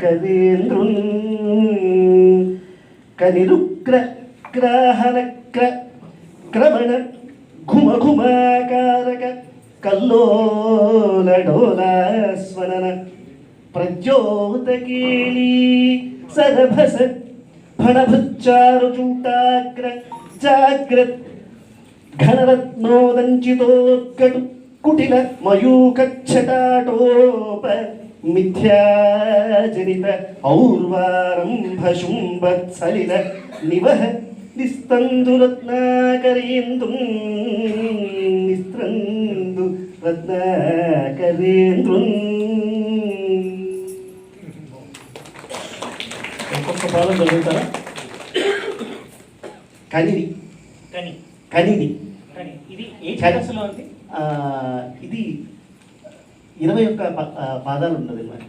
కవీంద్రున్ కనిరుక్ర గ్రాహనక్ర క్రమణ ఘుమ ఘుమాకారక కల్లోలడోలాస్వనన ప్రజ్యోతకీళీ సరభస ఫణభుచ్చారుచూటాగ్ర జాగ్రత్ ఘనరత్నోదంచితోత్కటు కుటిల మయూకచ్చటాటోప మిథ్యాజనిత ఔర్వారంభ శుంభత్సలిల నివహ నిస్తందురత్నాకరేందు నిస్త్రందు రత్నాకరేంద్రు ఒక్కొక్క పాదం చదువుతారా? కనిది కానీ. కనిది కానీ. ఇది ఏ. ఛందస్సులో ఉంది ఆ, ఇది ఇరవై ఒక్క పాదాలు ఉన్నది మాట